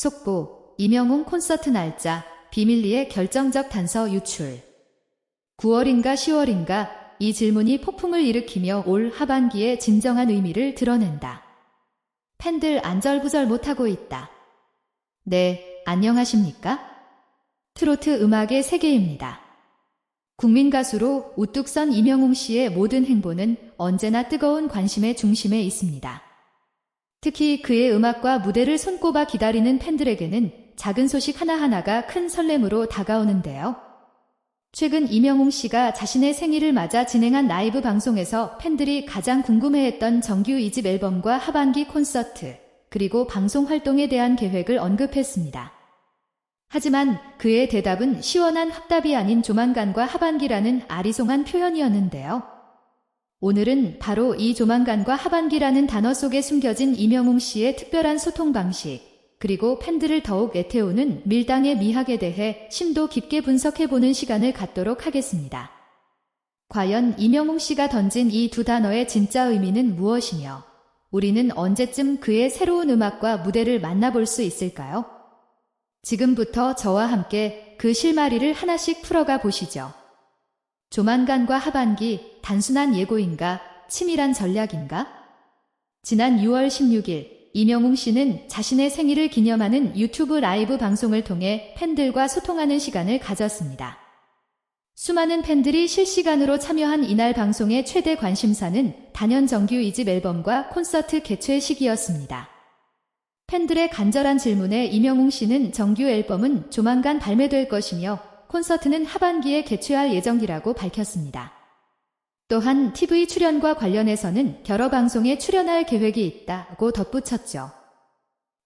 속보, 이명웅 콘서트 날짜, 비밀리에 결정적 단서 유출. 9월인가 10월인가 이 질문이 폭풍을 일으키며 올 하반기에 진정한 의미를 드러낸다. 팬들 안절부절 못하고 있다. 네, 안녕하십니까? 트로트 음악의 세계입니다. 국민 가수로 우뚝 선 이명웅 씨의 모든 행보는 언제나 뜨거운 관심의 중심에 있습니다. 특히 그의 음악과 무대를 손꼽아 기다리는 팬들에게는 작은 소식 하나하나가 큰 설렘으로 다가오는데요. 최근 이명웅 씨가 자신의 생일을 맞아 진행한 라이브 방송에서 팬들이 가장 궁금해했던 정규 2집 앨범과 하반기 콘서트, 그리고 방송 활동에 대한 계획을 언급했습니다. 하지만 그의 대답은 시원한 확답이 아닌 조만간과 하반기라는 아리송한 표현이었는데요. 오늘은 바로 이 조만간과 하반기라는 단어 속에 숨겨진 이명웅 씨의 특별한 소통 방식, 그리고 팬들을 더욱 애태우는 밀당의 미학에 대해 심도 깊게 분석해보는 시간을 갖도록 하겠습니다. 과연 이명웅 씨가 던진 이 두 단어의 진짜 의미는 무엇이며, 우리는 언제쯤 그의 새로운 음악과 무대를 만나볼 수 있을까요? 지금부터 저와 함께 그 실마리를 하나씩 풀어가 보시죠. 조만간과 하반기, 단순한 예고인가, 치밀한 전략인가? 지난 6월 16일, 이명웅 씨는 자신의 생일을 기념하는 유튜브 라이브 방송을 통해 팬들과 소통하는 시간을 가졌습니다. 수많은 팬들이 실시간으로 참여한 이날 방송의 최대 관심사는 단연 정규 2집 앨범과 콘서트 개최 시기였습니다. 팬들의 간절한 질문에 이명웅 씨는 정규 앨범은 조만간 발매될 것이며 콘서트는 하반기에 개최할 예정이라고 밝혔습니다. 또한 TV 출연과 관련해서는 여러 방송에 출연할 계획이 있다고 덧붙였죠.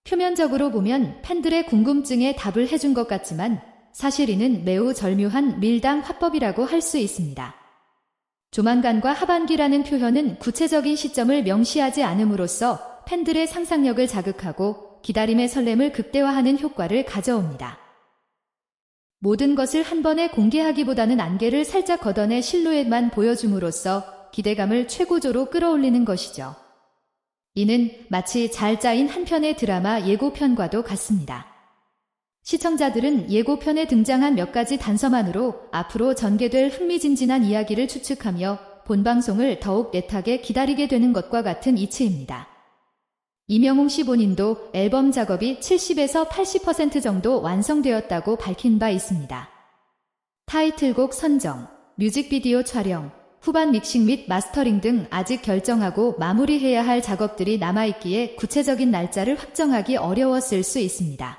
표면적으로 보면 팬들의 궁금증에 답을 해준 것 같지만 사실 이는 매우 절묘한 밀당 화법이라고 할 수 있습니다. 조만간과 하반기라는 표현은 구체적인 시점을 명시하지 않음으로써 팬들의 상상력을 자극하고 기다림의 설렘을 극대화하는 효과를 가져옵니다. 모든 것을 한 번에 공개하기보다는 안개를 살짝 걷어내 실루엣만 보여줌으로써 기대감을 최고조로 끌어올리는 것이죠. 이는 마치 잘 짜인 한 편의 드라마 예고편과도 같습니다. 시청자들은 예고편에 등장한 몇 가지 단서만으로 앞으로 전개될 흥미진진한 이야기를 추측하며 본 방송을 더욱 애타게 기다리게 되는 것과 같은 이치입니다. 이명웅 씨 본인도 앨범 작업이 70에서 80% 정도 완성되었다고 밝힌 바 있습니다. 타이틀곡 선정, 뮤직비디오 촬영, 후반 믹싱 및 마스터링 등 아직 결정하고 마무리해야 할 작업들이 남아있기에 구체적인 날짜를 확정하기 어려웠을 수 있습니다.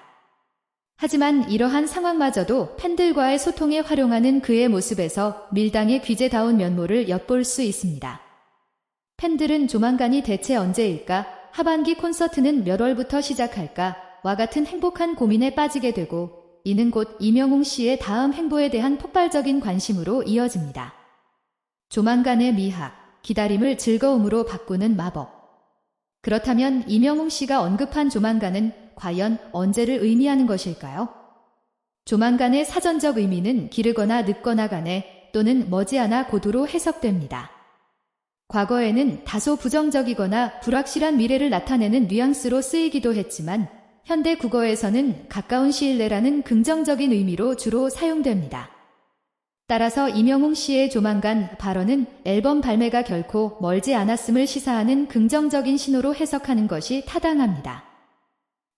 하지만 이러한 상황마저도 팬들과의 소통에 활용하는 그의 모습에서 밀당의 귀재다운 면모를 엿볼 수 있습니다. 팬들은 조만간이 대체 언제일까 하반기 콘서트는 몇 월부터 시작할까? 와 같은 행복한 고민에 빠지게 되고 이는 곧 이명웅 씨의 다음 행보에 대한 폭발적인 관심으로 이어집니다. 조만간의 미학, 기다림을 즐거움으로 바꾸는 마법. 그렇다면 이명웅 씨가 언급한 조만간은 과연 언제를 의미하는 것일까요? 조만간의 사전적 의미는 기르거나 늦거나 간에 또는 머지않아 고도로 해석됩니다. 과거에는 다소 부정적이거나 불확실한 미래를 나타내는 뉘앙스로 쓰이기도 했지만 현대 국어에서는 가까운 시일 내라는 긍정적인 의미로 주로 사용됩니다. 따라서 이명웅 씨의 조만간 발언은 앨범 발매가 결코 멀지 않았음을 시사하는 긍정적인 신호로 해석하는 것이 타당합니다.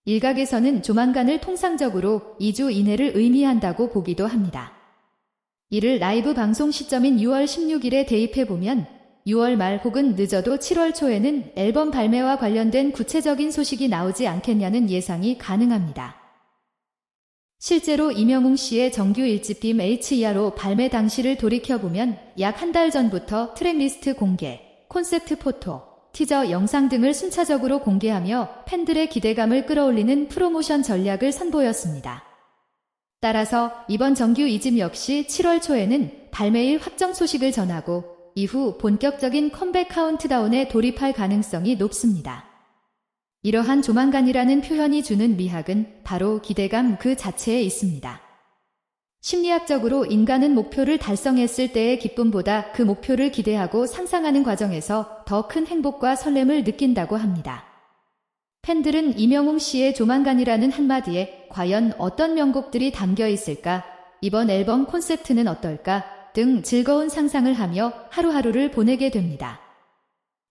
일각에서는 조만간을 통상적으로 2주 이내를 의미한다고 보기도 합니다. 이를 라이브 방송 시점인 6월 16일에 대입해보면 6월 말 혹은 늦어도 7월 초에는 앨범 발매와 관련된 구체적인 소식이 나오지 않겠냐는 예상이 가능합니다. 실제로 이명웅 씨의 정규 1집 빔 HER로 발매 당시를 돌이켜보면 약 한 달 전부터 트랙리스트 공개, 콘셉트 포토, 티저 영상 등을 순차적으로 공개하며 팬들의 기대감을 끌어올리는 프로모션 전략을 선보였습니다. 따라서 이번 정규 2집 역시 7월 초에는 발매일 확정 소식을 전하고 이후 본격적인 컴백 카운트다운에 돌입할 가능성이 높습니다. 이러한 조만간이라는 표현이 주는 미학은 바로 기대감 그 자체에 있습니다. 심리학적으로 인간은 목표를 달성했을 때의 기쁨보다 그 목표를 기대하고 상상하는 과정에서 더 큰 행복과 설렘을 느낀다고 합니다. 팬들은 이명웅 씨의 조만간이라는 한마디에 과연 어떤 명곡들이 담겨 있을까? 이번 앨범 콘셉트는 어떨까? 등 즐거운 상상을 하며 하루하루를 보내게 됩니다.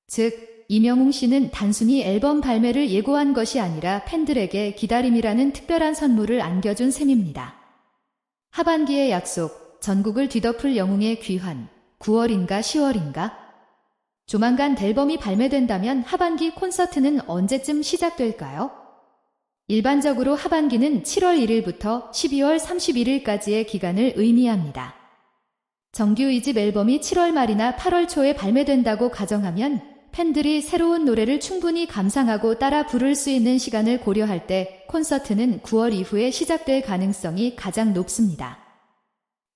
즉, 이명웅 씨는 단순히 앨범 발매를 예고한 것이 아니라 팬들에게 기다림이라는 특별한 선물을 안겨준 셈입니다. 하반기의 약속, 전국을 뒤덮을 영웅의 귀환, 9월인가 10월인가? 조만간 앨범이 발매된다면 하반기 콘서트는 언제쯤 시작될까요? 일반적으로 하반기는 7월 1일부터 12월 31일까지의 기간을 의미합니다. 정규 2집 앨범이 7월 말이나 8월 초에 발매된다고 가정하면 팬들이 새로운 노래를 충분히 감상하고 따라 부를 수 있는 시간을 고려할 때 콘서트는 9월 이후에 시작될 가능성이 가장 높습니다.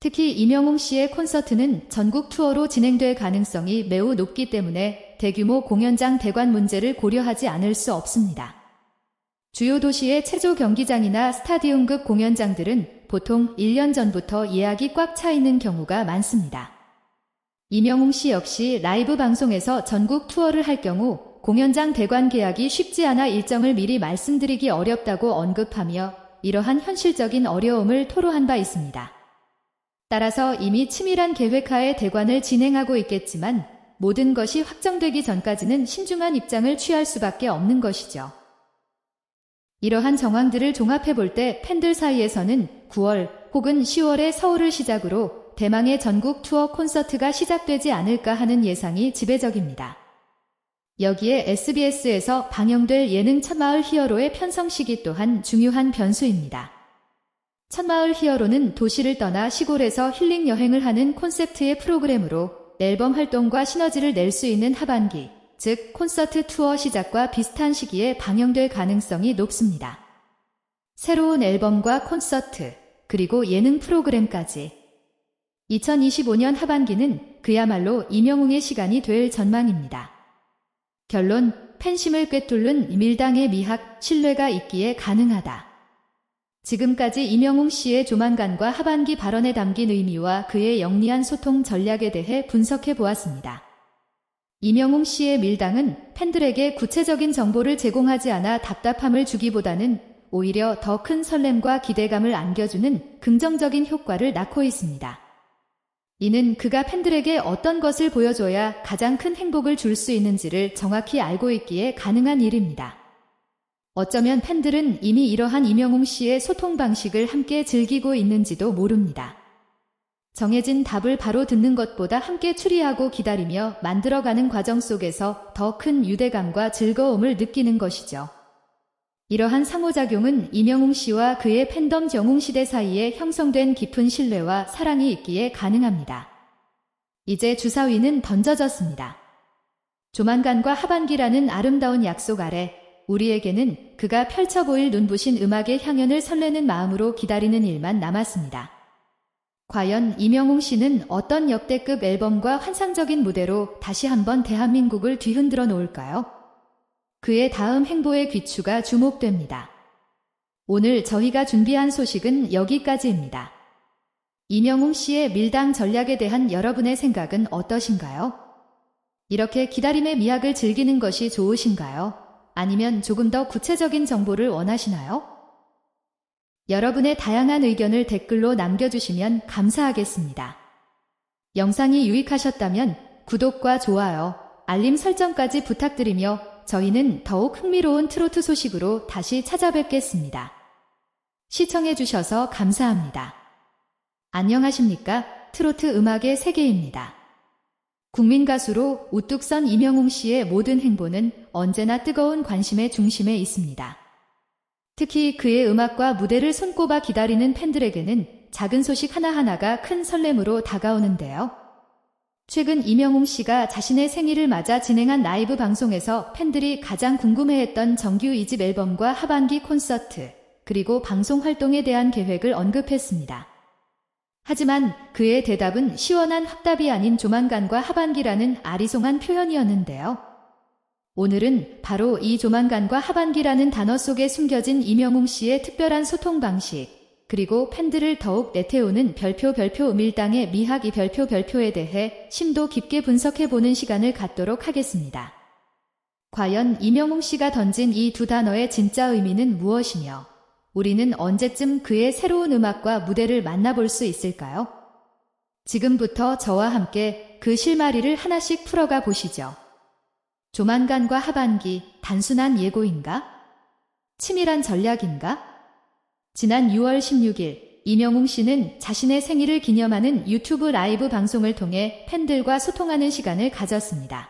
특히 이명웅 씨의 콘서트는 전국 투어로 진행될 가능성이 매우 높기 때문에 대규모 공연장 대관 문제를 고려하지 않을 수 없습니다. 주요 도시의 체조 경기장이나 스타디움급 공연장들은 보통 1년 전부터 예약이 꽉 차 있는 경우가 많습니다. 이명웅 씨 역시 라이브 방송에서 전국 투어를 할 경우 공연장 대관 계약이 쉽지 않아 일정을 미리 말씀드리기 어렵다고 언급하며 이러한 현실적인 어려움을 토로한 바 있습니다. 따라서 이미 치밀한 계획하에 대관을 진행하고 있겠지만 모든 것이 확정되기 전까지는 신중한 입장을 취할 수밖에 없는 것이죠. 이러한 정황들을 종합해 볼 때 팬들 사이에서는 9월 혹은 10월에 서울을 시작으로 대망의 전국 투어 콘서트가 시작되지 않을까 하는 예상이 지배적입니다. 여기에 SBS에서 방영될 예능 첫마을 히어로의 편성 시기 또한 중요한 변수입니다. 첫마을 히어로는 도시를 떠나 시골에서 힐링 여행을 하는 콘셉트의 프로그램으로 앨범 활동과 시너지를 낼 수 있는 하반기, 즉 콘서트 투어 시작과 비슷한 시기에 방영될 가능성이 높습니다. 새로운 앨범과 콘서트, 그리고 예능 프로그램까지 2025년 하반기는 그야말로 이명웅의 시간이 될 전망입니다. 결론, 팬심을 꿰뚫는 밀당의 미학, 신뢰가 있기에 가능하다. 지금까지 이명웅 씨의 조만간과 하반기 발언에 담긴 의미와 그의 영리한 소통 전략에 대해 분석해 보았습니다. 이명웅 씨의 밀당은 팬들에게 구체적인 정보를 제공하지 않아 답답함을 주기보다는 오히려 더 큰 설렘과 기대감을 안겨주는 긍정적인 효과를 낳고 있습니다. 이는 그가 팬들에게 어떤 것을 보여줘야 가장 큰 행복을 줄 수 있는지를 정확히 알고 있기에 가능한 일입니다. 어쩌면 팬들은 이미 이러한 이명웅 씨의 소통 방식을 함께 즐기고 있는지도 모릅니다. 정해진 답을 바로 듣는 것보다 함께 추리하고 기다리며 만들어가는 과정 속에서 더 큰 유대감과 즐거움을 느끼는 것이죠. 이러한 상호작용은 이명웅 씨와 그의 팬덤 정웅 시대 사이에 형성된 깊은 신뢰와 사랑이 있기에 가능합니다. 이제 주사위는 던져졌습니다. 조만간과 하반기라는 아름다운 약속 아래 우리에게는 그가 펼쳐 보일 눈부신 음악의 향연을 설레는 마음으로 기다리는 일만 남았습니다. 과연 이명웅 씨는 어떤 역대급 앨범과 환상적인 무대로 다시 한번 대한민국을 뒤흔들어 놓을까요? 그의 다음 행보의 귀추가 주목됩니다. 오늘 저희가 준비한 소식은 여기까지입니다. 이명웅 씨의 밀당 전략에 대한 여러분의 생각은 어떠신가요? 이렇게 기다림의 미학을 즐기는 것이 좋으신가요? 아니면 조금 더 구체적인 정보를 원하시나요? 여러분의 다양한 의견을 댓글로 남겨주시면 감사하겠습니다. 영상이 유익하셨다면 구독과 좋아요, 알림 설정까지 부탁드리며 저희는 더욱 흥미로운 트로트 소식으로 다시 찾아뵙겠습니다. 시청해주셔서 감사합니다. 안녕하십니까? 트로트 음악의 세계입니다. 국민 가수로 우뚝 선 이명웅 씨의 모든 행보는 언제나 뜨거운 관심의 중심에 있습니다. 특히 그의 음악과 무대를 손꼽아 기다리는 팬들에게는 작은 소식 하나하나가 큰 설렘으로 다가오는데요. 최근 이명웅 씨가 자신의 생일을 맞아 진행한 라이브 방송에서 팬들이 가장 궁금해했던 정규 2집 앨범과 하반기 콘서트, 그리고 방송 활동에 대한 계획을 언급했습니다. 하지만 그의 대답은 시원한 확답이 아닌 조만간과 하반기라는 아리송한 표현이었는데요. 오늘은 바로 이 조만간과 하반기라는 단어 속에 숨겨진 이명웅 씨의 특별한 소통 방식, 그리고 팬들을 더욱 내태우는 별표 별표 음일당의 미학 이 별표 별표에 대해 심도 깊게 분석해보는 시간을 갖도록 하겠습니다. 과연 이명웅 씨가 던진 이 두 단어의 진짜 의미는 무엇이며 우리는 언제쯤 그의 새로운 음악과 무대를 만나볼 수 있을까요? 지금부터 저와 함께 그 실마리를 하나씩 풀어가 보시죠. 조만간과 하반기 단순한 예고인가? 치밀한 전략인가? 지난 6월 16일 이명웅 씨는 자신의 생일을 기념하는 유튜브 라이브 방송을 통해 팬들과 소통하는 시간을 가졌습니다.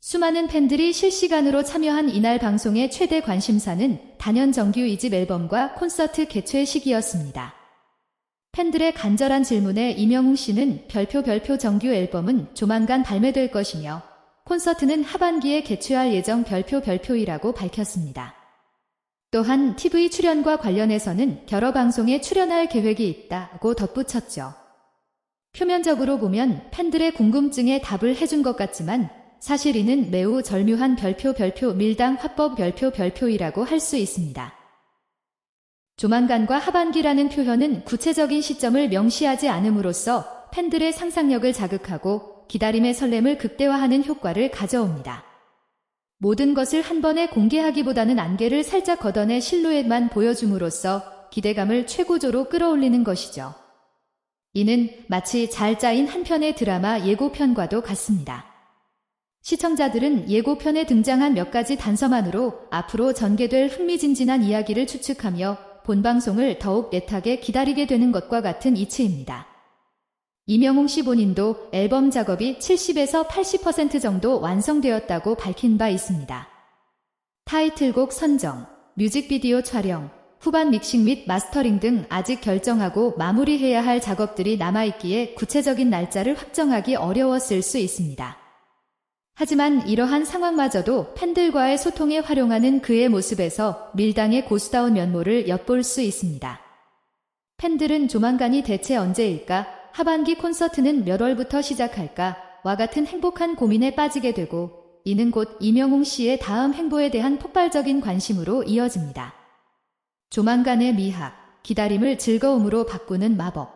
수많은 팬들이 실시간으로 참여한 이날 방송의 최대 관심사는 단연 정규 2집 앨범과 콘서트 개최 시기였습니다. 팬들의 간절한 질문에 이명웅 씨는 별표 별표 정규 앨범은 조만간 발매될 것이며 콘서트는 하반기에 개최할 예정 별표 별표이라고 밝혔습니다. 또한 TV 출연과 관련해서는 여러 방송에 출연할 계획이 있다고 덧붙였죠. 표면적으로 보면 팬들의 궁금증에 답을 해준 것 같지만 사실 이는 매우 절묘한 별표 별표 밀당 화법 별표 별표이라고 할 수 있습니다. 조만간과 하반기라는 표현은 구체적인 시점을 명시하지 않음으로써 팬들의 상상력을 자극하고 기다림의 설렘을 극대화하는 효과를 가져옵니다. 모든 것을 한 번에 공개하기보다는 안개를 살짝 걷어내 실루엣만 보여줌으로써 기대감을 최고조로 끌어올리는 것이죠. 이는 마치 잘 짜인 한 편의 드라마 예고편과도 같습니다. 시청자들은 예고편에 등장한 몇 가지 단서만으로 앞으로 전개될 흥미진진한 이야기를 추측하며 본 방송을 더욱 애타게 기다리게 되는 것과 같은 이치입니다. 이명웅 씨 본인도 앨범 작업이 70에서 80% 정도 완성되었다고 밝힌 바 있습니다. 타이틀곡 선정, 뮤직비디오 촬영, 후반 믹싱 및 마스터링 등 아직 결정하고 마무리해야 할 작업들이 남아있기에 구체적인 날짜를 확정하기 어려웠을 수 있습니다. 하지만 이러한 상황마저도 팬들과의 소통에 활용하는 그의 모습에서 밀당의 고수다운 면모를 엿볼 수 있습니다. 팬들은 조만간이 대체 언제일까? 하반기 콘서트는 몇 월부터 시작할까? 와 같은 행복한 고민에 빠지게 되고 이는 곧 이명웅 씨의 다음 행보에 대한 폭발적인 관심으로 이어집니다. 조만간의 미학, 기다림을 즐거움으로 바꾸는 마법.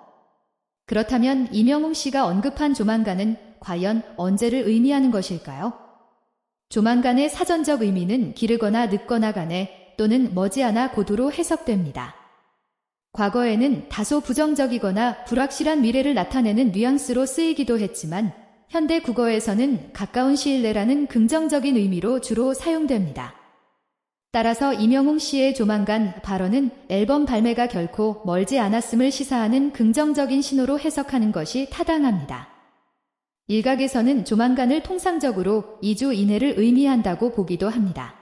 그렇다면 이명웅 씨가 언급한 조만간은 과연 언제를 의미하는 것일까요? 조만간의 사전적 의미는 기르거나 늦거나 간에 또는 머지않아 고도로 해석됩니다. 과거에는 다소 부정적이거나 불확실한 미래를 나타내는 뉘앙스로 쓰이기도 했지만 현대 국어에서는 가까운 시일 내라는 긍정적인 의미로 주로 사용됩니다. 따라서 이명웅 씨의 조만간 발언은 앨범 발매가 결코 멀지 않았음을 시사하는 긍정적인 신호로 해석하는 것이 타당합니다. 일각에서는 조만간을 통상적으로 2주 이내를 의미한다고 보기도 합니다.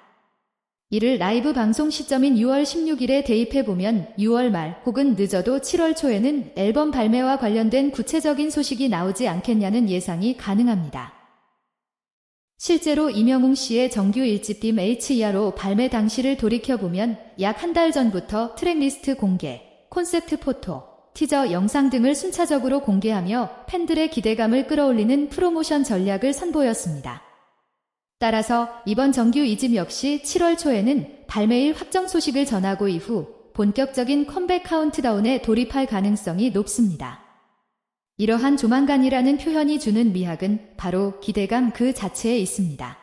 이를 라이브 방송 시점인 6월 16일에 대입해보면 6월 말 혹은 늦어도 7월 초에는 앨범 발매와 관련된 구체적인 소식이 나오지 않겠냐는 예상이 가능합니다. 실제로 이명웅 씨의 정규 1집빔 HER로 발매 당시를 돌이켜보면 약 한 달 전부터 트랙리스트 공개, 콘셉트 포토, 티저 영상 등을 순차적으로 공개하며 팬들의 기대감을 끌어올리는 프로모션 전략을 선보였습니다. 따라서 이번 정규 2집 역시 7월 초에는 발매일 확정 소식을 전하고 이후 본격적인 컴백 카운트다운에 돌입할 가능성이 높습니다. 이러한 조만간이라는 표현이 주는 미학은 바로 기대감 그 자체에 있습니다.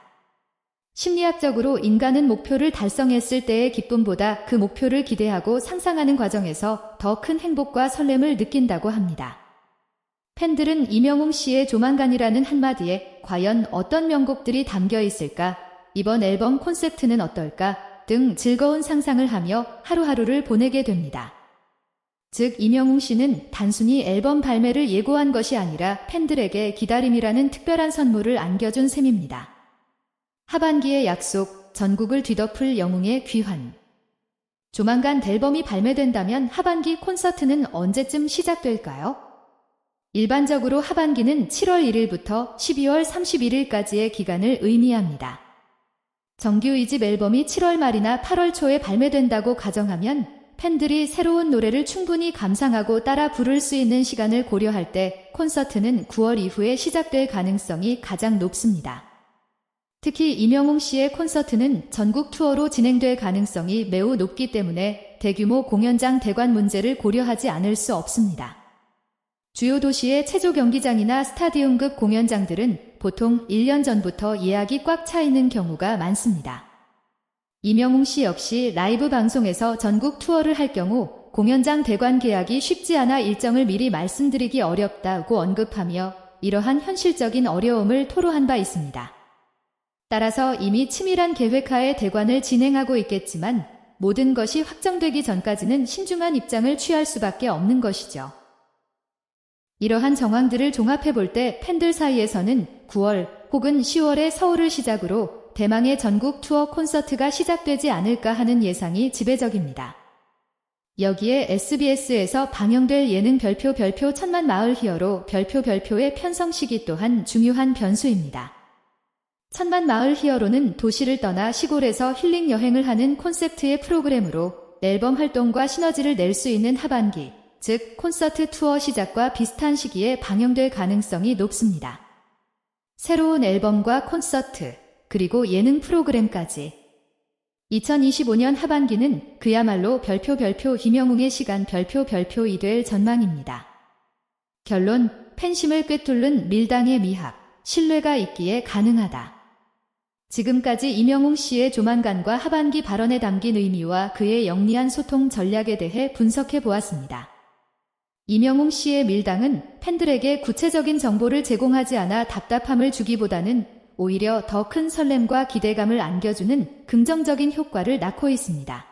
심리학적으로 인간은 목표를 달성했을 때의 기쁨보다 그 목표를 기대하고 상상하는 과정에서 더 큰 행복과 설렘을 느낀다고 합니다. 팬들은 이명웅 씨의 조만간이라는 한마디에 과연 어떤 명곡들이 담겨 있을까, 이번 앨범 콘셉트는 어떨까 등 즐거운 상상을 하며 하루하루를 보내게 됩니다. 즉, 이명웅 씨는 단순히 앨범 발매를 예고한 것이 아니라 팬들에게 기다림이라는 특별한 선물을 안겨준 셈입니다. 하반기의 약속, 전국을 뒤덮을 영웅의 귀환. 조만간 앨범이 발매된다면 하반기 콘서트는 언제쯤 시작될까요? 일반적으로 하반기는 7월 1일부터 12월 31일까지의 기간을 의미합니다. 정규 2집 앨범이 7월 말이나 8월 초에 발매된다고 가정하면 팬들이 새로운 노래를 충분히 감상하고 따라 부를 수 있는 시간을 고려할 때 콘서트는 9월 이후에 시작될 가능성이 가장 높습니다. 특히 이명웅 씨의 콘서트는 전국 투어로 진행될 가능성이 매우 높기 때문에 대규모 공연장 대관 문제를 고려하지 않을 수 없습니다. 주요 도시의 체조 경기장이나 스타디움급 공연장들은 보통 1년 전부터 예약이 꽉 차 있는 경우가 많습니다. 이명웅 씨 역시 라이브 방송에서 전국 투어를 할 경우 공연장 대관 계약이 쉽지 않아 일정을 미리 말씀드리기 어렵다고 언급하며 이러한 현실적인 어려움을 토로한 바 있습니다. 따라서 이미 치밀한 계획하에 대관을 진행하고 있겠지만 모든 것이 확정되기 전까지는 신중한 입장을 취할 수밖에 없는 것이죠. 이러한 정황들을 종합해 볼 때 팬들 사이에서는 9월 혹은 10월에 서울을 시작으로 대망의 전국 투어 콘서트가 시작되지 않을까 하는 예상이 지배적입니다. 여기에 SBS에서 방영될 예능 별표 별표 천만 마을 히어로 별표 별표의 편성 시기 또한 중요한 변수입니다. 천만 마을 히어로는 도시를 떠나 시골에서 힐링 여행을 하는 콘셉트의 프로그램으로 앨범 활동과 시너지를 낼 수 있는 하반기, 즉 콘서트 투어 시작과 비슷한 시기에 방영될 가능성이 높습니다. 새로운 앨범과 콘서트, 그리고 예능 프로그램까지 2025년 하반기는 그야말로 별표 별표 김영웅의 시간 별표 별표이 될 전망입니다. 결론, 팬심을 꿰뚫는 밀당의 미학, 신뢰가 있기에 가능하다. 지금까지 이명웅 씨의 조만간과 하반기 발언에 담긴 의미와 그의 영리한 소통 전략에 대해 분석해 보았습니다. 이명웅 씨의 밀당은 팬들에게 구체적인 정보를 제공하지 않아 답답함을 주기보다는 오히려 더 큰 설렘과 기대감을 안겨주는 긍정적인 효과를 낳고 있습니다.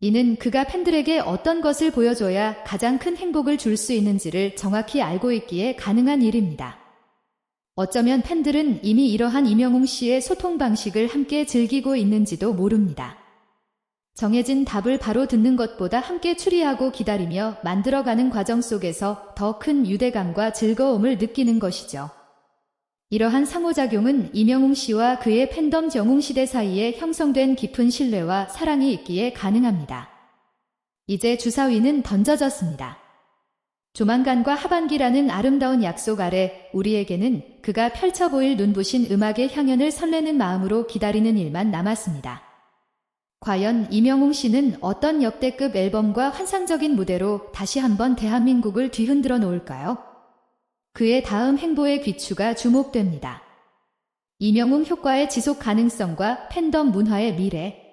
이는 그가 팬들에게 어떤 것을 보여줘야 가장 큰 행복을 줄 수 있는지를 정확히 알고 있기에 가능한 일입니다. 어쩌면 팬들은 이미 이러한 이명웅 씨의 소통 방식을 함께 즐기고 있는지도 모릅니다. 정해진 답을 바로 듣는 것보다 함께 추리하고 기다리며 만들어가는 과정 속에서 더 큰 유대감과 즐거움을 느끼는 것이죠. 이러한 상호작용은 이명웅 씨와 그의 팬덤 정웅 시대 사이에 형성된 깊은 신뢰와 사랑이 있기에 가능합니다. 이제 주사위는 던져졌습니다. 조만간과 하반기라는 아름다운 약속 아래 우리에게는 그가 펼쳐 보일 눈부신 음악의 향연을 설레는 마음으로 기다리는 일만 남았습니다. 과연 이명웅 씨는 어떤 역대급 앨범과 환상적인 무대로 다시 한번 대한민국을 뒤흔들어 놓을까요? 그의 다음 행보의 귀추가 주목됩니다. 이명웅 효과의 지속 가능성과 팬덤 문화의 미래.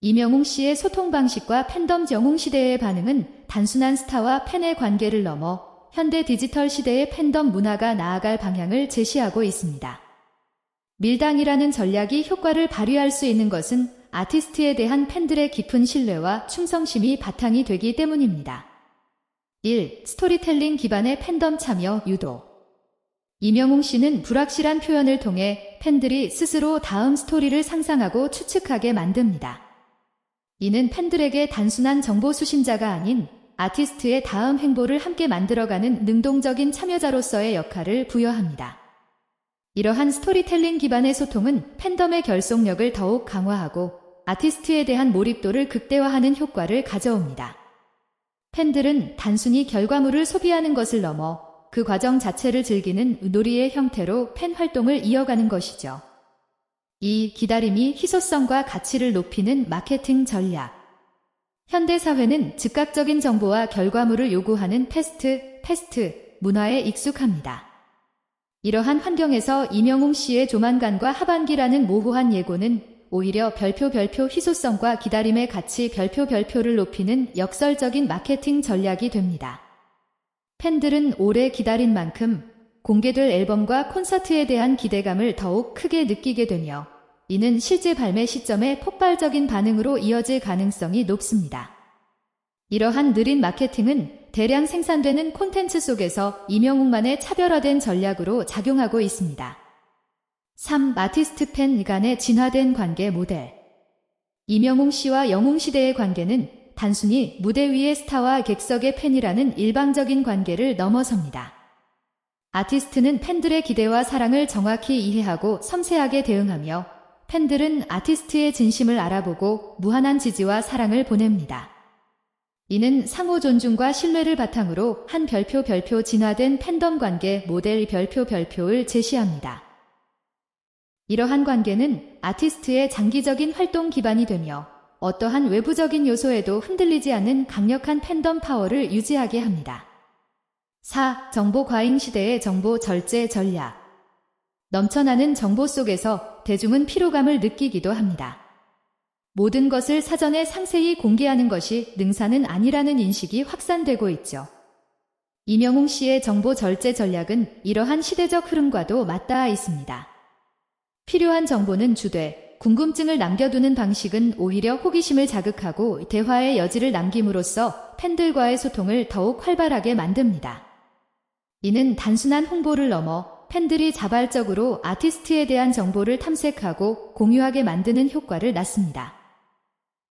이명웅 씨의 소통 방식과 팬덤 정웅 시대의 반응은 단순한 스타와 팬의 관계를 넘어 현대 디지털 시대의 팬덤 문화가 나아갈 방향을 제시하고 있습니다. 밀당이라는 전략이 효과를 발휘할 수 있는 것은 아티스트에 대한 팬들의 깊은 신뢰와 충성심이 바탕이 되기 때문입니다. 1. 스토리텔링 기반의 팬덤 참여 유도. 이명웅 씨는 불확실한 표현을 통해 팬들이 스스로 다음 스토리를 상상하고 추측하게 만듭니다. 이는 팬들에게 단순한 정보 수신자가 아닌 아티스트의 다음 행보를 함께 만들어가는 능동적인 참여자로서의 역할을 부여합니다. 이러한 스토리텔링 기반의 소통은 팬덤의 결속력을 더욱 강화하고 아티스트에 대한 몰입도를 극대화하는 효과를 가져옵니다. 팬들은 단순히 결과물을 소비하는 것을 넘어 그 과정 자체를 즐기는 놀이의 형태로 팬 활동을 이어가는 것이죠. 이 기다림이 희소성과 가치를 높이는 마케팅 전략. 현대 사회는 즉각적인 정보와 결과물을 요구하는 패스트, 패스트 문화에 익숙합니다. 이러한 환경에서 이명웅 씨의 조만간과 하반기라는 모호한 예고는 오히려 별표 별표 희소성과 기다림의 가치 별표 별표를 높이는 역설적인 마케팅 전략이 됩니다. 팬들은 오래 기다린 만큼 공개될 앨범과 콘서트에 대한 기대감을 더욱 크게 느끼게 되며 이는 실제 발매 시점에 폭발적인 반응으로 이어질 가능성이 높습니다. 이러한 느린 마케팅은 대량 생산되는 콘텐츠 속에서 이명웅만의 차별화된 전략으로 작용하고 있습니다. 3. 아티스트 팬 간의 진화된 관계 모델 이명웅 씨와 영웅 시대의 관계는 단순히 무대 위의 스타와 객석의 팬이라는 일방적인 관계를 넘어섭니다. 아티스트는 팬들의 기대와 사랑을 정확히 이해하고 섬세하게 대응하며 팬들은 아티스트의 진심을 알아보고 무한한 지지와 사랑을 보냅니다. 이는 상호 존중과 신뢰를 바탕으로 한 별표 별표 진화된 팬덤 관계 모델 별표 별표를 제시합니다. 이러한 관계는 아티스트의 장기적인 활동 기반이 되며 어떠한 외부적인 요소에도 흔들리지 않는 강력한 팬덤 파워를 유지하게 합니다. 4. 정보 과잉 시대의 정보 절제 전략. 넘쳐나는 정보 속에서 대중은 피로감을 느끼기도 합니다. 모든 것을 사전에 상세히 공개하는 것이 능사는 아니라는 인식이 확산되고 있죠. 이명웅 씨의 정보 절제 전략은 이러한 시대적 흐름과도 맞닿아 있습니다. 필요한 정보는 주되 궁금증을 남겨두는 방식은 오히려 호기심을 자극하고 대화의 여지를 남김으로써 팬들과의 소통을 더욱 활발하게 만듭니다. 이는 단순한 홍보를 넘어 팬들이 자발적으로 아티스트에 대한 정보를 탐색하고 공유하게 만드는 효과를 낳습니다.